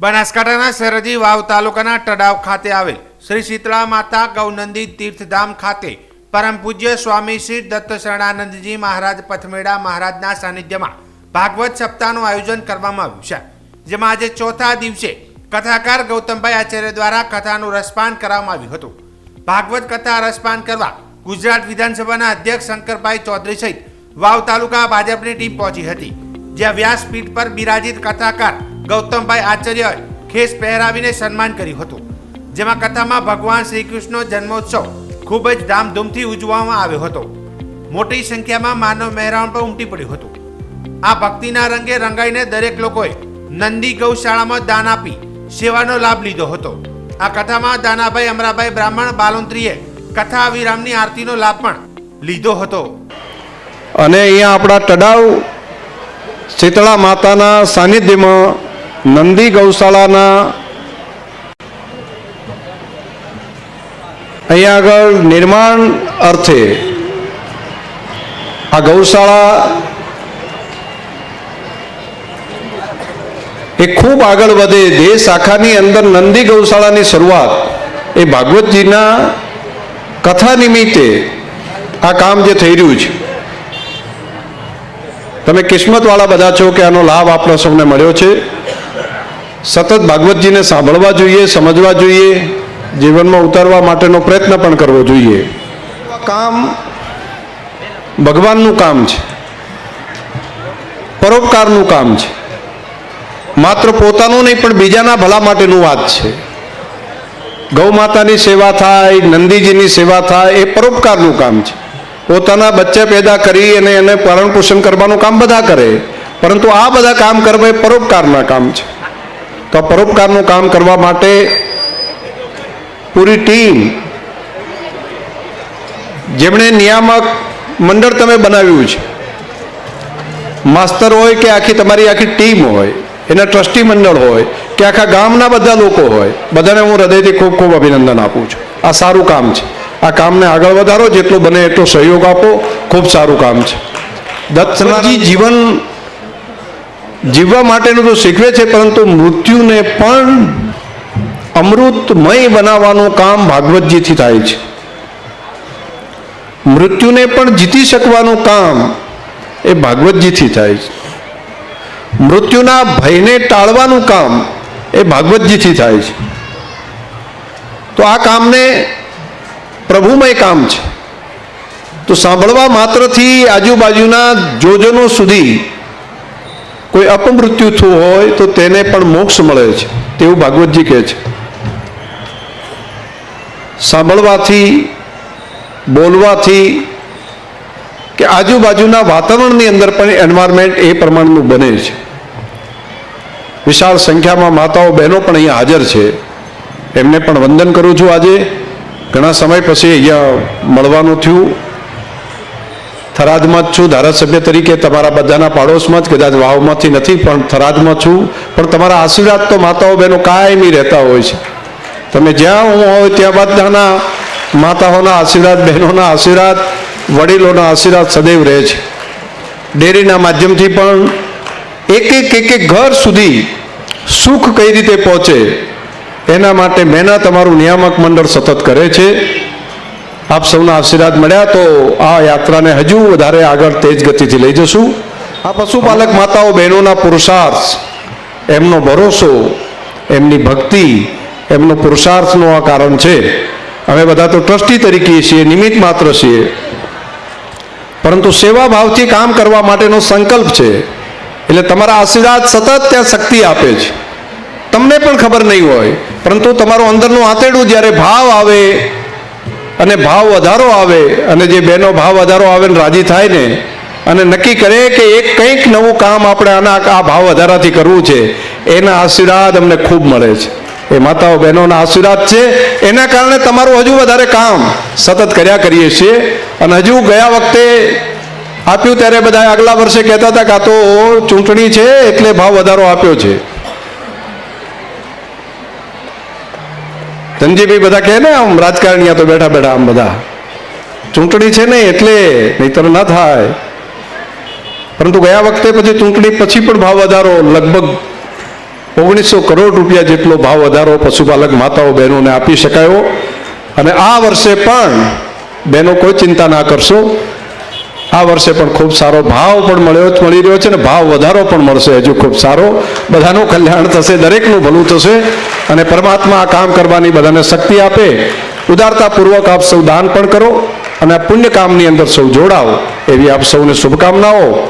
બનાસકાંઠાના સરહદી વાવ તાલુકાના ટડાવ ખાતે આવેલ શ્રી શીતળા માતા ગૌનંદી તીર્થધામ ખાતે પરમ પૂજ્ય સ્વામી શ્રી દત્ત શરણાનંદજી મહારાજ પથમેડા મહારાજના સાનિધ્યમાં ભાગવત સપ્તાહનું આયોજન કરવામાં આવ્યું છે. જેમાં આજે ચોથા દિવસે કથાકાર ગૌતમભાઈ આચાર્ય દ્વારા કથાનું રસપાન કરવામાં આવ્યું હતું. ભાગવત કથા રસપાન કરવા ગુજરાત વિધાનસભાના અધ્યક્ષ શંકરભાઈ ચૌધરી સહિત વાવ તાલુકા ભાજપની ટીમ પહોંચી હતી. જ્યાં વ્યાસપીઠ પર બિરાજિત કથાકાર ગૌતમભાઈ આચાર્ય ખેસ પહેરાવીને સન્માન કર્યું હતું. જેમાં કથામાં ભગવાન શ્રી કૃષ્ણનો જન્મોત્સવ ખૂબ જ ધામધૂમથી ઉજવવામાં આવ્યો હતો. મોટી સંખ્યામાં માનવ મહેરામણ પણ ઉમટી પડ્યું હતું. આ ભક્તિના રંગે રંગાઈને દરેક લોકોએ નંદી ગૌશાળામાં દાન આપી સેવાનો લાભ લીધો હતો. આ કથામાં દાનાભાઈ અમરાભાઈ બ્રાહ્મણ બાલુંત્રીએ કથા વિરામની આરતીનો લાભ પણ લીધો હતો. અને અહીંયા આપણા તળાવ શીતળા માતાના સાનિધ્યમાં નંદી ગૌશાળાના અહીંયા આગળ નિર્માણ અર્થે આ ગૌશાળા એ ખૂબ આગળ વધે. દેશ આખાની અંદર નંદી ગૌશાળાની શરૂઆત એ ભાગવતજીના કથા નિમિત્તે આ કામ જે થઈ રહ્યું છે. તમે કિસ્મતવાળા બધા છો કે આનો લાભ આપણો સૌને મળ્યો છે. સતત ભાગવતજીને સાંભળવા જોઈએ સમજવા જોઈએ જીવનમાં ઉતારવા માટેનો પ્રયત્ન પણ કરવો જોઈએ. કામ ભગવાનનું કામ છે. પરોપકારનું કામ છે. માત્ર પોતાનું નહીં પણ બીજાના ભલા માટેનું વાત છે. ગૌ માતાની સેવા થાય નંદીજીની સેવા થાય એ પરોપકારનું કામ છે. પોતાના બચ્ચા પેદા કરી અને એને પાલન પોષણ કરવાનું કામ બધા કરે. પરંતુ આ બધા કામ કરવા એ પરોપકારના કામ છે. તો પરોપકારનું કામ કરવા માટે પૂરી ટીમ જેમણે નિયામક મંડળ તમે બનાવ્યું છે માસ્તર હોય કે આખી તમારી આખી ટીમ હોય એના ટ્રસ્ટી મંડળ હોય કે આખા ગામના બધા લોકો હોય બધાને હું હૃદયથી ખૂબ ખૂબ અભિનંદન આપું છું. આ સારું કામ છે. આ કામને આગળ વધારો જેટલું બને એટલો સહયોગ આપો. ખૂબ સારું કામ છે. દત્તજી જીવન જીવવા માટેનું તો શીખવે છે, પરંતુ મૃત્યુને પણ અમૃતમય બનાવવાનું કામ ભાગવતજીથી થાય છે. મૃત્યુને પણ જીતી શકવાનું કામ એ ભાગવતજીથી થાય છે. મૃત્યુના ભયને ટાળવાનું કામ એ ભાગવતજીથી થાય છે. તો આ કામને પ્રભુમય કામ છે. તો સાંભળવા માત્રથી આજુબાજુના જોજનો સુધી કોઈ અપમૃત્યુ થયું હોય તો તેને પણ મોક્ષ મળે છે. તેવું ભાગવતજી કહે છે. સાંભળવાથી, બોલવાથી કે આજુબાજુના વાતાવરણની અંદર પણ એન્વાયરમેન્ટ એ પ્રમાણનું બને છે. વિશાળ સંખ્યામાં માતાઓ, બહેનો પણ અહીંયા હાજર છે. એમને પણ વંદન કરું છું આજે. ઘણા સમય પછી અહીંયા મળવાનું થયું. થરાદમાં જ છું, ધારાસભ્ય તરીકે તમારા બધાના પાડોશમાં જ કદાચ વાવમાંથી નથી, પણ થરાદમાં છું. પણ તમારા આશીર્વાદ તો માતાઓ બહેનો કાયમી રહેતા હોય છે. તમે જ્યાં હું હોય ત્યાં બધાના માતાઓના આશીર્વાદ, બહેનોના આશીર્વાદ, વડીલોના આશીર્વાદ સદૈવ રહે છે. ડેરીના માધ્યમથી પણ એક એક એક એક ઘર સુધી સુખ કઈ રીતે પહોંચે, એના માટે મહેનત તમારું નિયામક મંડળ સતત કરે છે. આપ સૌના આશીર્વાદ મળ્યા તો આ યાત્રાને હજુ વધારે આગળ તેજ ગતિથી લઈ જશું. આ પશુપાલક માતાઓ, બહેનોના પુરુષાર્થ, એમનો ભરોસો, એમની ભક્તિ, એમનો પુરુષાર્થનું આ કારણ છે. અમે બધા તો ટ્રસ્ટી તરીકે છીએ, નિમિત્ત માત્ર છીએ. પરંતુ સેવા ભાવથી કામ કરવા માટેનો સંકલ્પ છે. એટલે તમારા આશીર્વાદ સતત ત્યાં શક્તિ આપે છે. તમને પણ ખબર નહીં હોય, પરંતુ તમારું અંદરનું આંતરડું જ્યારે ભાવ આવે અને ભાવ વધારો આવે અને જે બહેનો ભાવ વધારો આવે ને રાજી થાય ને, અને નક્કી કરે કે એક કંઈક નવું કામ આપણે આના આ ભાવ વધારાથી કરવું છે, એના આશીર્વાદ અમને ખૂબ મળે છે. એ માતાઓ બહેનોના આશીર્વાદ છે. એના કારણે તમારું હજુ વધારે કામ સતત કર્યા કરીએ છીએ. અને હજુ ગયા વખતે આપ્યું ત્યારે બધા આગલા વર્ષે કહેતા હતા કે આ તો ચૂંટણી છે, એટલે ભાવ વધારો આપ્યો છે. ધનજીભાઈ બધા કહે ને, આમ રાજકારણીયા તો બેઠા બેઠા આમ બધા. ચૂંટણી છે ને એટલે નહીતર ના થાય. પરંતુ ગયા વખતે પછી ચૂંટણી પછી પણ ભાવ વધારો લગભગ ઓગણીસો કરોડ રૂપિયા જેટલો ભાવ વધારો પશુપાલક માતાઓ બહેનોને આપી શકાયો. અને આ વર્ષે પણ બહેનો કોઈ ચિંતા ના કરશો. આ વર્ષે પણ ખૂબ સારો ભાવ પણ મળ્યો, મળી રહ્યો છે અને ભાવ વધારો પણ મળશે, હજુ ખૂબ સારો. બધાનું કલ્યાણ થશે, દરેકનું ભલું થશે અને પરમાત્મા આ કામ કરવાની બધાને શક્તિ આપે. ઉદારતાપૂર્વક આપ સૌ દાન પણ કરો અને પુણ્ય કામની અંદર સૌ જોડાઓ. એવી આપ સૌને શુભકામનાઓ.